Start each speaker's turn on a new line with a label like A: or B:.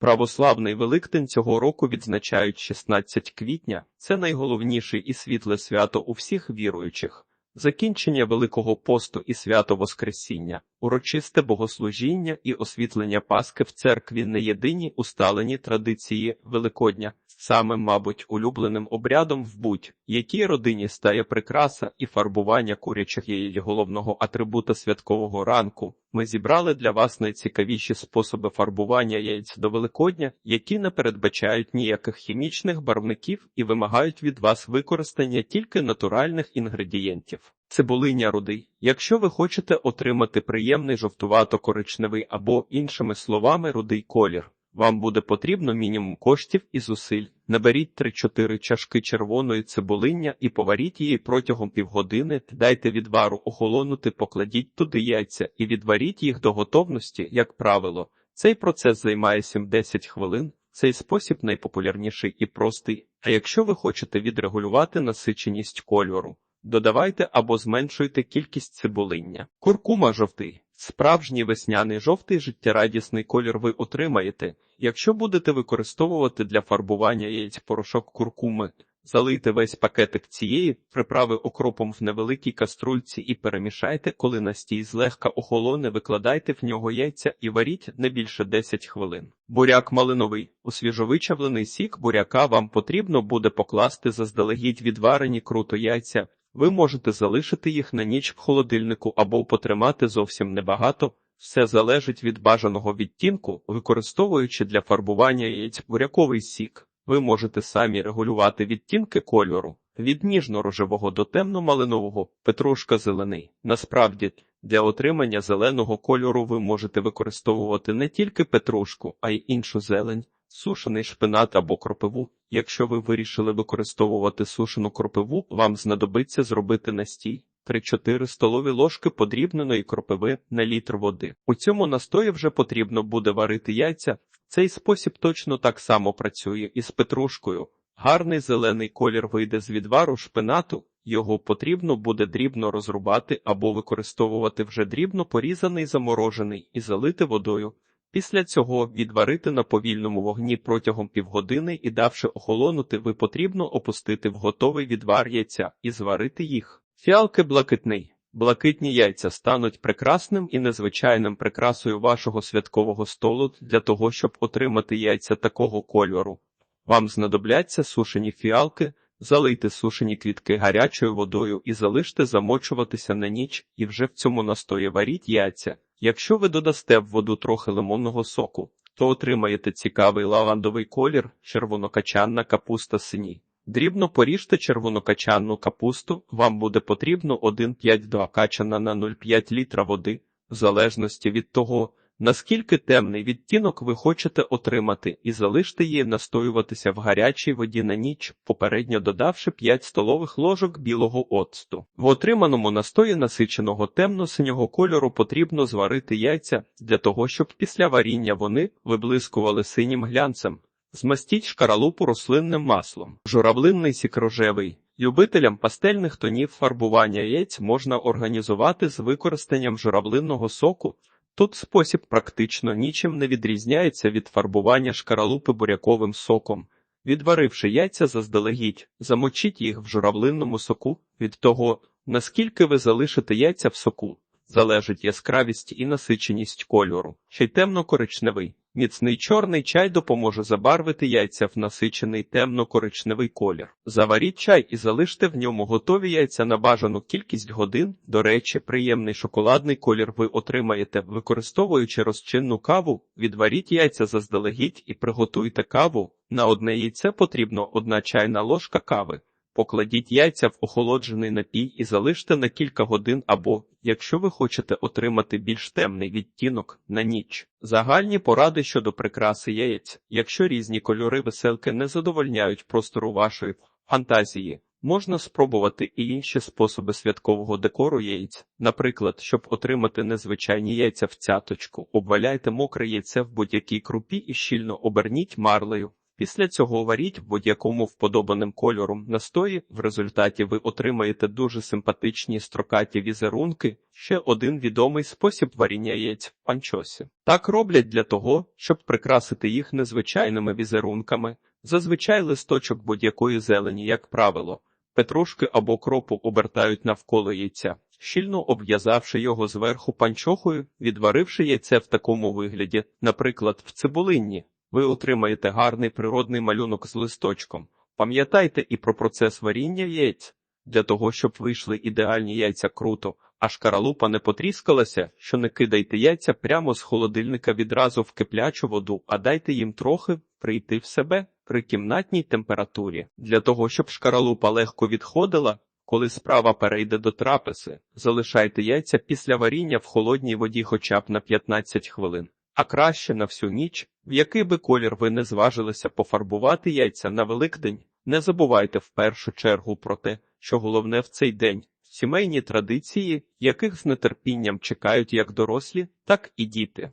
A: Православний Великдень цього року відзначають 16 квітня. Це найголовніше і світле свято у всіх віруючих. Закінчення Великого посту і свято Воскресіння, урочисте богослужіння і освітлення Пасхи в церкві не єдині усталені традиції Великодня. Самим, мабуть, улюбленим обрядом в будь-якій родині стає прикраса і фарбування курячих яєць головного атрибута святкового ранку. Ми зібрали для вас найцікавіші способи фарбування яєць до Великодня, які не передбачають ніяких хімічних барвників і вимагають від вас використання тільки натуральних інгредієнтів. Цибулиня рудий. Якщо ви хочете отримати приємний жовтувато-коричневий або, іншими словами, рудий колір, вам буде потрібно мінімум коштів і зусиль. Наберіть 3-4 чашки червоної цибулиння і поваріть її протягом півгодини, дайте відвару охолонути, покладіть туди яйця і відваріть їх до готовності, як правило. Цей процес займає 7-10 хвилин. Цей спосіб найпопулярніший і простий. А якщо ви хочете відрегулювати насиченість кольору, додавайте або зменшуйте кількість цибулиння. Куркума жовтий. Справжній весняний жовтий життєрадісний колір ви отримаєте, якщо будете використовувати для фарбування яєць порошок куркуми. Залийте весь пакетик цієї приправи окропом в невеликій каструльці і перемішайте, коли настій злегка охолоне, викладайте в нього яйця і варіть не більше 10 хвилин. Буряк малиновий. У свіжовичавлений сік буряка вам потрібно буде покласти заздалегідь відварені круто яйця. Ви можете залишити їх на ніч в холодильнику або потримати зовсім небагато. Все залежить від бажаного відтінку, використовуючи для фарбування яєць буряковий сік. Ви можете самі регулювати відтінки кольору від ніжно-рожевого до темно-малинового, петрушка зелений. Насправді, для отримання зеленого кольору ви можете використовувати не тільки петрушку, а й іншу зелень, сушений шпинат або кропиву. Якщо ви вирішили використовувати сушену кропиву, вам знадобиться зробити настій. 3-4 столові ложки подрібненої кропиви на літр води. У цьому настої вже потрібно буде варити яйця. Цей спосіб точно так само працює і з петрушкою. Гарний зелений колір вийде з відвару шпинату, його потрібно буде дрібно розрубати або використовувати вже дрібно порізаний заморожений і залити водою. Після цього відварити на повільному вогні протягом півгодини і давши охолонути, ви потрібно опустити в готовий відвар яйця і зварити їх. Фіалки блакитний. Блакитні яйця стануть прекрасним і незвичайним прикрасою вашого святкового столу для того, щоб отримати яйця такого кольору. Вам знадобляться сушені фіалки, залийте сушені квітки гарячою водою і залиште замочуватися на ніч, і вже в цьому настої варіть яйця. Якщо ви додасте в воду трохи лимонного соку, то отримаєте цікавий лавандовий колір, червонокачанна капуста сині. Дрібно поріжте червонокачанну капусту, вам буде потрібно 1,5 качана на 0,5 літра води, в залежності від того, наскільки темний відтінок ви хочете отримати, і залиште її настоюватися в гарячій воді на ніч, попередньо додавши 5 столових ложок білого оцту. В отриманому настої насиченого темно-синього кольору потрібно зварити яйця для того, щоб після варіння вони виблискували синім глянцем. Змастіть шкаралупу рослинним маслом. Журавлинний сік рожевий. Любителям пастельних тонів фарбування яєць можна організувати з використанням журавлинного соку. Тут спосіб практично нічим не відрізняється від фарбування шкаралупи буряковим соком. Відваривши яйця заздалегідь, замочіть їх в журавлинному соку. Від того, наскільки ви залишите яйця в соку, залежить яскравість і насиченість кольору, ще й темно-коричневий. Міцний чорний чай допоможе забарвити яйця в насичений темно-коричневий колір. Заваріть чай і залиште в ньому готові яйця на бажану кількість годин. До речі, приємний шоколадний колір ви отримаєте, використовуючи розчинну каву, відваріть яйця заздалегідь і приготуйте каву. На одне яйце потрібно одна чайна ложка кави. Покладіть яйця в охолоджений напій і залиште на кілька годин або, якщо ви хочете отримати більш темний відтінок, на ніч. Загальні поради щодо прикраси яєць. Якщо різні кольори веселки не задовольняють простору вашої фантазії, можна спробувати і інші способи святкового декору яєць. Наприклад, щоб отримати незвичайні яйця в цяточку, обваляйте мокре яйце в будь-якій крупі і щільно оберніть марлею. Після цього варіть будь-якому вподобаним кольором настої. В результаті ви отримаєте дуже симпатичні строкаті візерунки. Ще один відомий спосіб варіння яєць панчосі. Так роблять для того, щоб прикрасити їх незвичайними візерунками. Зазвичай листочок будь-якої зелені, як правило, петрушки або кропу обертають навколо яйця, щільно обв'язавши його зверху панчохою, відваривши яйце в такому вигляді, наприклад, в цибулинні. Ви отримаєте гарний природний малюнок з листочком. Пам'ятайте і про процес варіння яєць. Для того, щоб вийшли ідеальні яйця круто, а шкаралупа не потріскалася, що не кидайте яйця прямо з холодильника відразу в киплячу воду, а дайте їм трохи прийти в себе при кімнатній температурі. Для того, щоб шкаралупа легко відходила, коли справа перейде до трапези, залишайте яйця після варіння в холодній воді хоча б на 15 хвилин. А краще на всю ніч, в який би колір ви не зважилися пофарбувати яйця на Великдень, не забувайте в першу чергу про те, що головне в цей день сімейні традиції, яких з нетерпінням чекають як дорослі, так і діти.